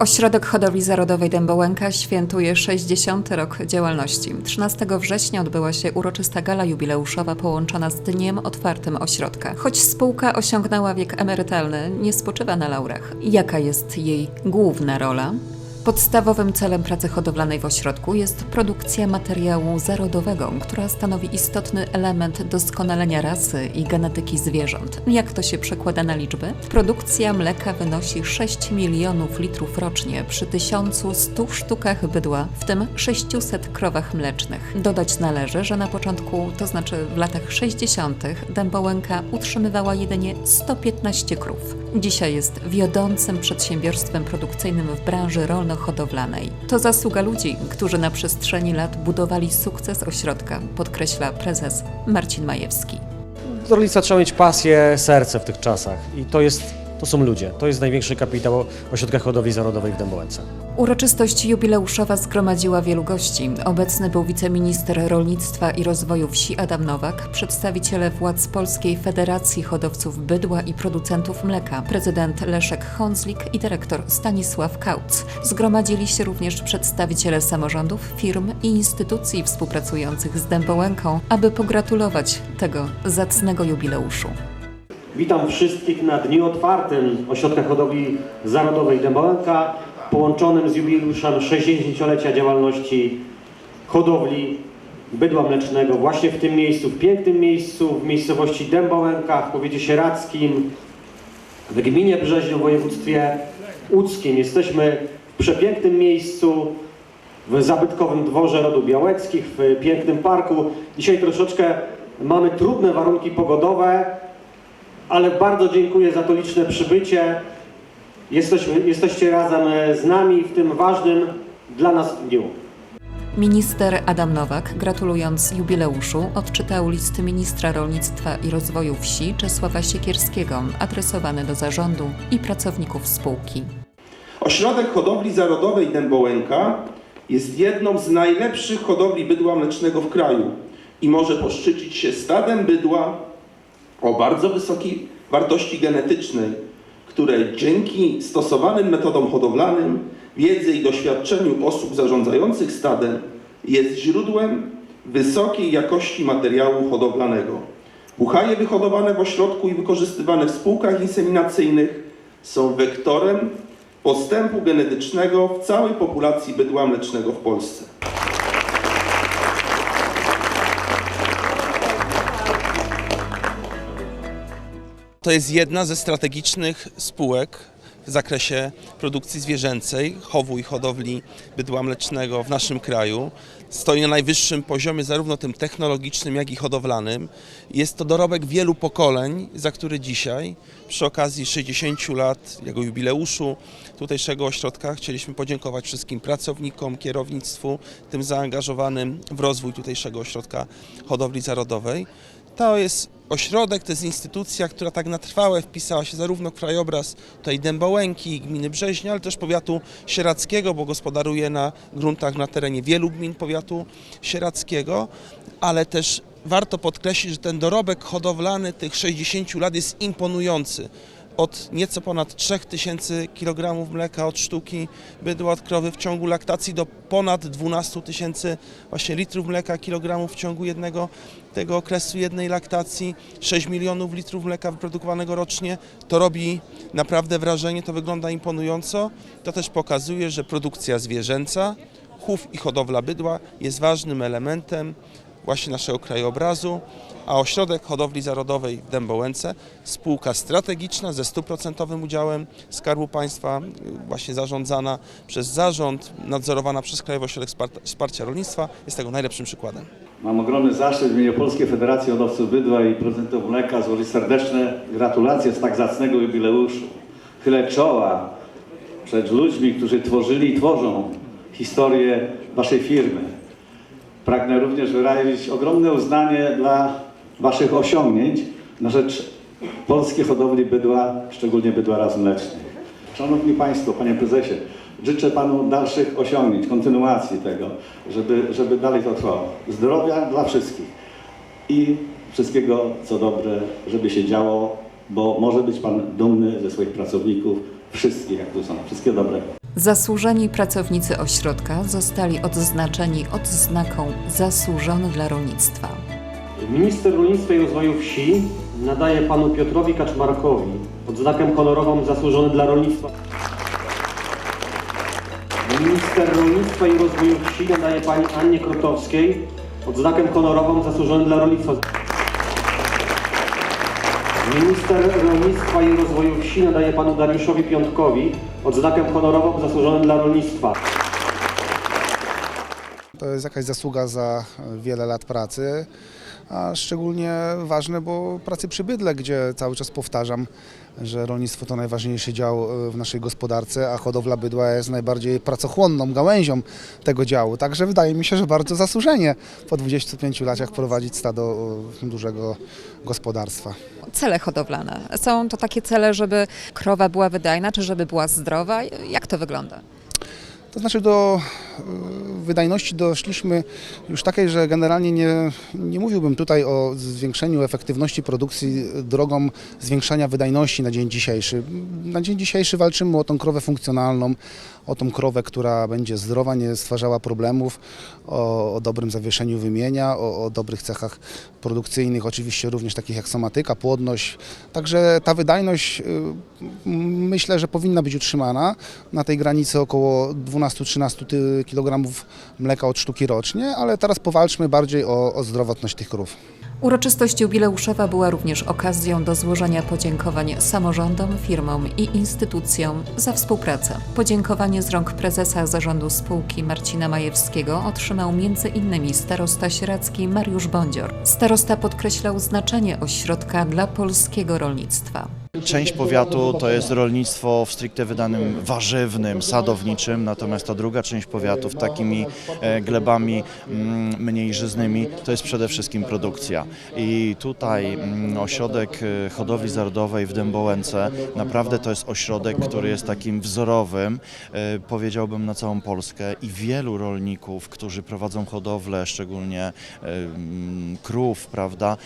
Ośrodek Hodowli Zarodowej Dębołęka świętuje 60. rok działalności. 13 września odbyła się uroczysta gala jubileuszowa połączona z Dniem Otwartym Ośrodka. Choć spółka osiągnęła wiek emerytalny, nie spoczywa na laurach. Jaka jest jej główna rola? Podstawowym celem pracy hodowlanej w ośrodku jest produkcja materiału zarodowego, która stanowi istotny element doskonalenia rasy i genetyki zwierząt. Jak to się przekłada na liczby? Produkcja mleka wynosi 6 milionów litrów rocznie przy 1100 sztukach bydła, w tym 600 krowach mlecznych. Dodać należy, że na początku, to znaczy w latach 60., Dębołęka utrzymywała jedynie 115 krów. Dzisiaj jest wiodącym przedsiębiorstwem produkcyjnym w branży rolno-hodowlanej. To zasługa ludzi, którzy na przestrzeni lat budowali sukces ośrodka, podkreśla prezes Marcin Majewski. Do rolnictwa trzeba mieć pasję, serce w tych czasach i to jest, to są ludzie. To jest największy kapitał ośrodka hodowli zarodowej w Dębołęce. Uroczystość jubileuszowa zgromadziła wielu gości. Obecny był wiceminister rolnictwa i rozwoju wsi Adam Nowak, przedstawiciele władz Polskiej Federacji Hodowców Bydła i Producentów Mleka, prezydent Leszek Honzlik i dyrektor Stanisław Kauc. Zgromadzili się również przedstawiciele samorządów, firm i instytucji współpracujących z Dębołęką, aby pogratulować tego zacnego jubileuszu. Witam wszystkich na dniu otwartym Ośrodka Hodowli Zarodowej Dębołęka, połączonym z jubileuszem 60-lecia działalności hodowli bydła mlecznego właśnie w tym miejscu, w pięknym miejscu, w miejscowości Dębołęka, w powiecie sieradzkim, w gminie Brzeźno, w województwie łódzkim. Jesteśmy w przepięknym miejscu, w zabytkowym dworze rodu Białockich, w pięknym parku. Dzisiaj troszeczkę mamy trudne warunki pogodowe, ale bardzo dziękuję za to liczne przybycie. Jesteśmy, jesteście razem z nami w tym ważnym dla nas dniu. Minister Adam Nowak, gratulując jubileuszu, odczytał list ministra rolnictwa i rozwoju wsi Czesława Siekierskiego, adresowany do zarządu i pracowników spółki. Ośrodek Hodowli Zarodowej Dębołęka jest jedną z najlepszych hodowli bydła mlecznego w kraju i może poszczycić się stadem bydła o bardzo wysokiej wartości genetycznej, które dzięki stosowanym metodom hodowlanym, wiedzy i doświadczeniu osób zarządzających stadem jest źródłem wysokiej jakości materiału hodowlanego. Buchaje wyhodowane w ośrodku i wykorzystywane w spółkach inseminacyjnych są wektorem postępu genetycznego w całej populacji bydła mlecznego w Polsce. To jest jedna ze strategicznych spółek w zakresie produkcji zwierzęcej, chowu i hodowli bydła mlecznego w naszym kraju. Stoi na najwyższym poziomie zarówno tym technologicznym, jak i hodowlanym. Jest to dorobek wielu pokoleń, za który dzisiaj przy okazji 60 lat jego jubileuszu tutejszego ośrodka chcieliśmy podziękować wszystkim pracownikom, kierownictwu, tym zaangażowanym w rozwój tutejszego ośrodka hodowli zarodowej. To jest ośrodek, to jest instytucja, która tak na trwałe wpisała się zarówno w krajobraz tej Dębołęki gminy Brzeźnia, ale też powiatu sieradzkiego, bo gospodaruje na gruntach na terenie wielu gmin powiatu sieradzkiego, ale też warto podkreślić, że ten dorobek hodowlany tych 60 lat jest imponujący. Od nieco ponad 3000 kg mleka od sztuki bydła od krowy w ciągu laktacji do ponad 12 tysięcy właśnie litrów mleka kilogramów w ciągu jednego tego okresu jednej laktacji, 6 milionów litrów mleka wyprodukowanego rocznie. To robi naprawdę wrażenie, to wygląda imponująco. To też pokazuje, że produkcja zwierzęca, chów i hodowla bydła jest ważnym elementem właśnie naszego krajobrazu, a Ośrodek Hodowli Zarodowej w Dębołęce, spółka strategiczna ze stuprocentowym udziałem Skarbu Państwa, y, właśnie zarządzana przez zarząd, nadzorowana przez Krajowy Ośrodek Spar- Wsparcia Rolnictwa, jest tego najlepszym przykładem. Mam ogromny zaszczyt w imieniu Polskiej Federacji Hodowców Bydła i Producentów Mleka złożyć serdeczne gratulacje z tak zacnego jubileuszu. Chylę czoła przed ludźmi, którzy tworzyli i tworzą historię Waszej firmy. Pragnę również wyrazić ogromne uznanie dla Waszych osiągnięć na rzecz polskiej hodowli bydła, szczególnie bydła ras mlecznych. Szanowni Państwo, Panie Prezesie, życzę Panu dalszych osiągnięć, kontynuacji tego, żeby, żeby dalej to trwało. Zdrowia dla wszystkich i wszystkiego, co dobre, żeby się działo, bo może być Pan dumny ze swoich pracowników, wszystkich, jak tu są. Wszystkiego dobrego. Zasłużeni pracownicy ośrodka zostali odznaczeni odznaką Zasłużony dla rolnictwa. Minister Rolnictwa i Rozwoju Wsi nadaje panu Piotrowi Kaczmarkowi odznakę honorową Zasłużony dla Rolnictwa. Minister Rolnictwa i Rozwoju Wsi nadaje pani Annie Krotowskiej odznakę honorową Zasłużony dla Rolnictwa. Minister Rolnictwa i Rozwoju Wsi nadaje panu Dariuszowi Piątkowi odznakę honorową Zasłużony dla Rolnictwa. To jest jakaś zasługa za wiele lat pracy, a szczególnie ważne, bo pracy przy bydle, gdzie cały czas powtarzam, że rolnictwo to najważniejszy dział e, w naszej gospodarce, a hodowla bydła jest najbardziej pracochłonną gałęzią tego działu. Także wydaje mi się, że bardzo zasłużenie po 25 latach prowadzić stado e, dużego gospodarstwa. Cele hodowlane. Są to takie cele, żeby krowa była wydajna, czy żeby była zdrowa? Jak to wygląda? To znaczy do e, wydajności doszliśmy już takiej, że generalnie nie, nie mówiłbym tutaj o zwiększeniu efektywności produkcji drogą zwiększania wydajności na dzień dzisiejszy. Na dzień dzisiejszy walczymy o tą krowę funkcjonalną, o tą krowę, która będzie zdrowa, nie stwarzała problemów, o, o dobrym zawieszeniu wymienia, o, o dobrych cechach produkcyjnych, oczywiście również takich jak somatyka, płodność. Także ta wydajność y, myślę, że powinna być utrzymana na tej granicy około 12-13 ty- kg mleka od sztuki rocznie, ale teraz powalczmy bardziej o, o zdrowotność tych krów. Uroczystość jubileuszowa była również okazją do złożenia podziękowań samorządom, firmom i instytucjom za współpracę. Podziękowanie z rąk prezesa zarządu spółki Marcina Majewskiego otrzymał m.in. starosta sieradzki Mariusz Bądzior. Starosta podkreślał znaczenie ośrodka dla polskiego rolnictwa. Część powiatu to jest rolnictwo w stricte wydanym warzywnym, sadowniczym, natomiast ta druga część powiatów takimi e, glebami mm, mniej żyznymi to jest przede wszystkim produkcja. I tutaj mm, ośrodek e, hodowli zarodowej w Dębołęce naprawdę to jest ośrodek, który jest takim wzorowym, e, powiedziałbym na całą Polskę i wielu rolników, którzy prowadzą hodowlę, szczególnie mm, krów, prawda,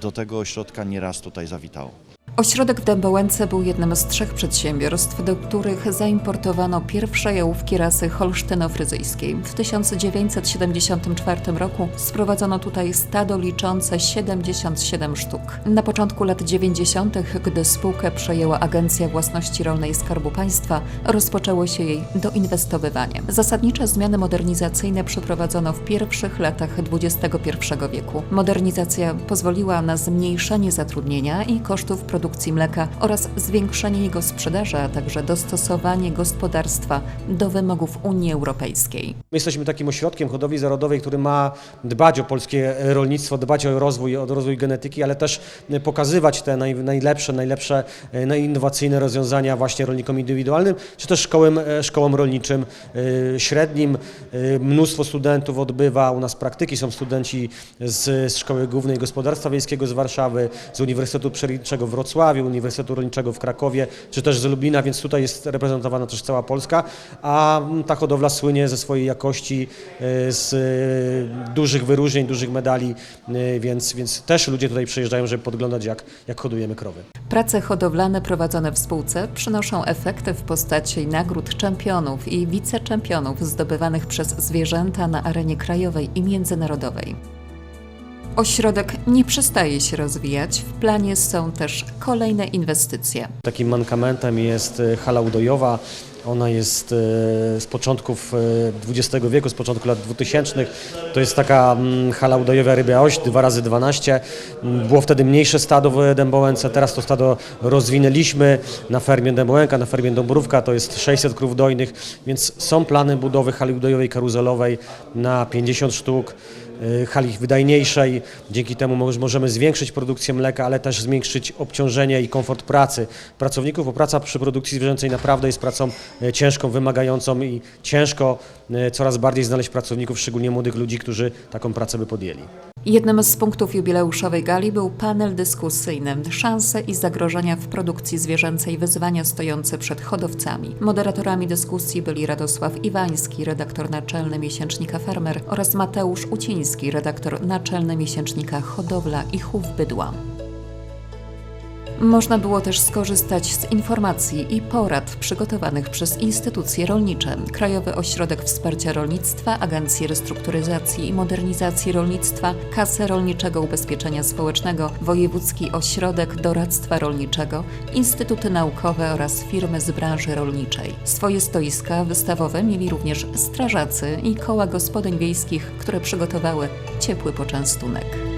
do tego ośrodka nieraz tutaj zawitało. Ośrodek w Dębołęce był jednym z trzech przedsiębiorstw, do których zaimportowano pierwsze jałówki rasy holsztyno-fryzyjskiej. W 1974 roku sprowadzono tutaj stado liczące 77 sztuk. Na początku lat 90., gdy spółkę przejęła Agencja Własności Rolnej Skarbu Państwa, rozpoczęło się jej doinwestowywanie. Zasadnicze zmiany modernizacyjne przeprowadzono w pierwszych latach XXI wieku. Modernizacja pozwoliła na zmniejszenie zatrudnienia i kosztów produkcji mleka oraz zwiększenie jego sprzedaży, a także dostosowanie gospodarstwa do wymogów Unii Europejskiej. My jesteśmy takim ośrodkiem hodowli zarodowej, który ma dbać o polskie rolnictwo, dbać o rozwój, o rozwój genetyki, ale też pokazywać te naj, najlepsze, najlepsze, e, najinnowacyjne rozwiązania właśnie rolnikom indywidualnym, czy też szkołom, e, szkołom rolniczym e, średnim. Mnóstwo studentów odbywa u nas praktyki, są studenci z, z Szkoły Głównej Gospodarstwa Wiejskiego z Warszawy, z Uniwersytetu Przyrodniczego w Wrocławiu, Uniwersytetu Rolniczego w Krakowie, czy też z Lublina, więc tutaj jest reprezentowana też cała Polska, a mm, ta hodowla słynie ze swojej jakości, e, z e, dużych wyróżnień, dużych medali, e, więc, więc też ludzie tutaj przyjeżdżają, żeby podglądać jak, jak hodujemy krowy. Prace hodowlane prowadzone w spółce przynoszą efekty w postaci nagród czempionów i wiceczempionów zdobywanych przez zwierzęta na arenie krajowej i międzynarodowej. Ośrodek nie przestaje się rozwijać, w planie są też kolejne inwestycje. Takim mankamentem jest e, hala udojowa. Ona jest e, z początków e, XX wieku, z początku lat 2000. To jest taka mm, hala udojowa Rybia Oś, 2 razy 12 Mm, Było wtedy mniejsze stado w Dębołęce, teraz to stado rozwinęliśmy na fermie Dębołęka, na fermie Dąbrówka, to jest 600 krów dojnych, więc są plany budowy hali udojowej karuzelowej na 50 sztuk hali wydajniejszej. Dzięki temu moż- możemy zwiększyć produkcję mleka, ale też zwiększyć obciążenie i komfort pracy pracowników, bo praca przy produkcji zwierzęcej naprawdę jest pracą y, ciężką, wymagającą i ciężko y, coraz bardziej znaleźć pracowników, szczególnie młodych ludzi, którzy taką pracę by podjęli. Jednym z punktów jubileuszowej gali był panel dyskusyjny Szanse i zagrożenia w produkcji zwierzęcej wyzwania stojące przed hodowcami. Moderatorami dyskusji byli Radosław Iwański, redaktor naczelny miesięcznika Farmer oraz Mateusz Uciński, redaktor naczelny miesięcznika Hodowla i Chów Bydła. Można było też skorzystać z informacji i porad przygotowanych przez instytucje rolnicze, Krajowy Ośrodek Wsparcia Rolnictwa, Agencję Restrukturyzacji i Modernizacji Rolnictwa, Kasę Rolniczego Ubezpieczenia Społecznego, Wojewódzki Ośrodek Doradztwa Rolniczego, instytuty naukowe oraz firmy z branży rolniczej. Swoje stoiska wystawowe mieli również strażacy i koła gospodyń wiejskich, które przygotowały ciepły poczęstunek.